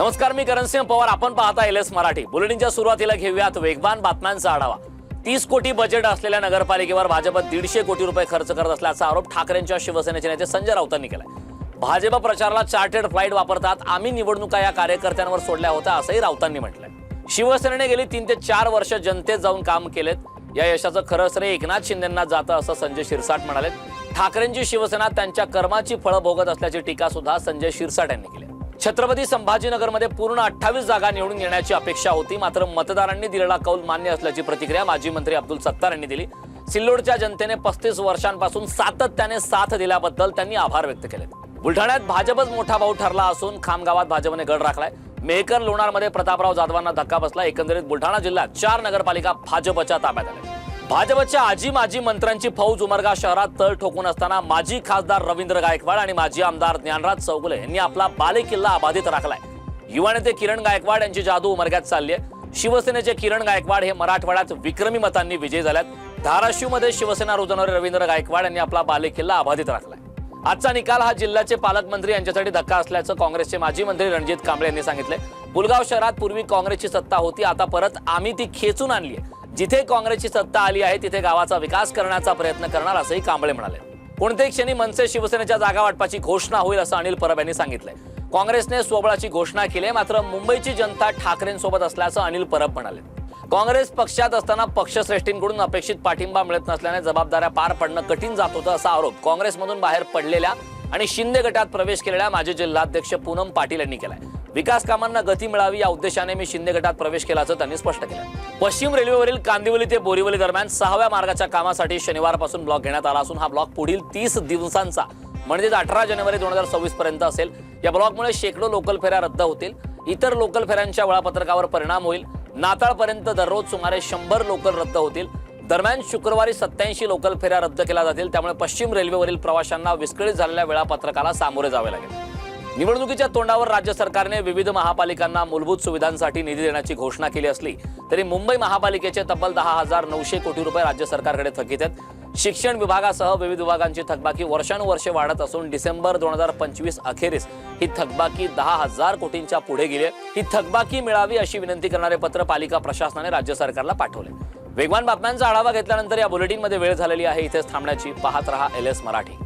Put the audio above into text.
नमस्कार मी करणसिंह पवार. आपण पाहता एल एस मराठी. बुलेटिनच्या सुरुवातीला घेऊयात वेगवान बातम्यांचा आढावा. तीस कोटी बजेट असलेल्या नगरपालिकेवर भाजप दीडशे कोटी रुपये खर्च करत असल्याचा आरोप ठाकरेंच्या शिवसेनेचे नेते संजय राऊतांनी केलाय. भाजप प्रचाराला चार्टेड फ्लाईट वापरतात. आम्ही निवडणुका या कार्यकर्त्यांवर सोडल्या होत्या असंही राऊतांनी म्हटलंय. शिवसेनेने गेली तीन ते चार वर्ष जनतेत जाऊन काम केलेत. या यशाचं खरं श्रेय एकनाथ शिंदेना जातं असं संजय शिरसाट म्हणाले ठाकरेंची शिवसेना त्यांच्या कर्माची फळं भोगत असल्याची टीका सुद्धा संजय शिरसाट यांनी केली छत्रपती संभाजीनगरमध्ये पूर्ण अठ्ठावीस जागा निवडून येण्याची अपेक्षा होती. मात्र मतदारांनी दिलेला कौल मान्य असल्याची प्रतिक्रिया माजी मंत्री अब्दुल सत्तार यांनी दिली. सिल्लोडच्या जनतेने पस्तीस वर्षांपासून सातत्याने साथ दिल्याबद्दल त्यांनी आभार व्यक्त केले. बुलढाण्यात भाजपच मोठा भाऊ ठरला असून खामगावात भाजपने गड राखलाय. मेहकर लोणारमध्ये प्रतापराव जाधवांना धक्का बसला. एकंदरीत बुलढाणा जिल्ह्यात चार नगरपालिका भाजपच्या ताब्यात आल्या. भाजपच्या आजी माजी मंत्र्यांची फौज उमरगा शहरात तळ ठोकून असताना माजी खासदार रवींद्र गायकवाड आणि माजी आमदार ज्ञानराज चौगुले यांनी आपला बालेकिल्ला अबाधित राखलाय. युवा नेते किरण गायकवाड यांची जादू उमरग्यात चालली आहे. शिवसेनेचे किरण गायकवाड हे मराठवाड्यात विक्रमी मतांनी विजयी झाल्यात. धाराशिवमध्ये शिवसेना रुजवणारे रवींद्र गायकवाड यांनी आपला बालेकिल्ला अबाधित राखलाय. आजचा निकाल हा जिल्ह्याचे पालकमंत्री यांच्यासाठी धक्का असल्याचं काँग्रेसचे माजी मंत्री रणजित कांबळे यांनी सांगितले पुलगाव शहरात पूर्वी काँग्रेसची सत्ता होती आता परत आम्ही ती खेचून आणली आहे जिथे काँग्रेसची सत्ता आली आहे तिथे गावाचा विकास करण्याचा प्रयत्न करणार असंही कांबळे म्हणाले. कोणत्याही क्षणी मनसे शिवसेनेच्या जागा वाटपाची घोषणा होईल असं अनिल परब यांनी सांगितलंय. काँग्रेसने स्वबळाची घोषणा केली आहे, मात्र मुंबईची जनता ठाकरेंसोबत असल्याचं अनिल परब म्हणाले. काँग्रेस पक्षात असताना पक्षश्रेष्ठींकडून अपेक्षित पाठिंबा मिळत नसल्याने जबाबदाऱ्या पार पडणं कठीण जात होतं असा आरोप काँग्रेसमधून बाहेर पडलेल्या आणि शिंदे गटात प्रवेश केलेल्या माजी जिल्हाध्यक्ष पूनम पाटील यांनी केलाय. विकास कामांना गती मिळावी या उद्देशाने मी शिंदे गटात प्रवेश केल्याचं त्यांनी स्पष्ट केलं. पश्चिम रेल्वेवरील कांदिवली ते बोरीवली दरम्यान सहाव्या मार्गाच्या कामासाठी शनिवारपासून ब्लॉक घेण्यात आला असून हा ब्लॉक पुढील तीस दिवसांचा म्हणजेच अठरा जानेवारी दोन हजार सव्वीस पर्यंत असेल. या ब्लॉकमुळे शेकडो लोकल फेऱ्या रद्द होतील. इतर लोकल फेऱ्यांच्या वेळापत्रकावर परिणाम होईल. नाताळपर्यंत दररोज सुमारे शंभर लोकल रद्द होतील. दरम्यान शुक्रवारी सत्याऐंशी लोकल फेऱ्या रद्द केल्या जातील. त्यामुळे पश्चिम रेल्वेवरील प्रवाशांना विस्कळीत झालेल्या वेळापत्रकाला सामोरे जावे लागेल. निवडणुकीच्या तोंडावर राज्य सरकारने विविध महापालिकांना मूलभूत सुविधांसाठी निधी देण्याची घोषणा केली असली तरी मुंबई महापालिकेचे तब्बल दहा हजार नऊशे कोटी रुपये राज्य सरकारकडे थकीत आहेत. शिक्षण विभागासह विविध विभागांची थकबाकी वर्षानुवर्षे वाढत असून डिसेंबर दोन हजार पंचवीस अखेरीस ही थकबाकी दहा हजार कोटींच्या पुढे गेली आहे. ही थकबाकी मिळावी अशी विनंती करणारे पत्र पालिका प्रशासनाने राज्य सरकारला पाठवले. वेगवान बातम्यांचा आढावा घेतल्यानंतर या बुलेटिनमध्ये वेळ झालेली आहे. इथेच थांबण्याची पाहत रहा एल एस मराठी.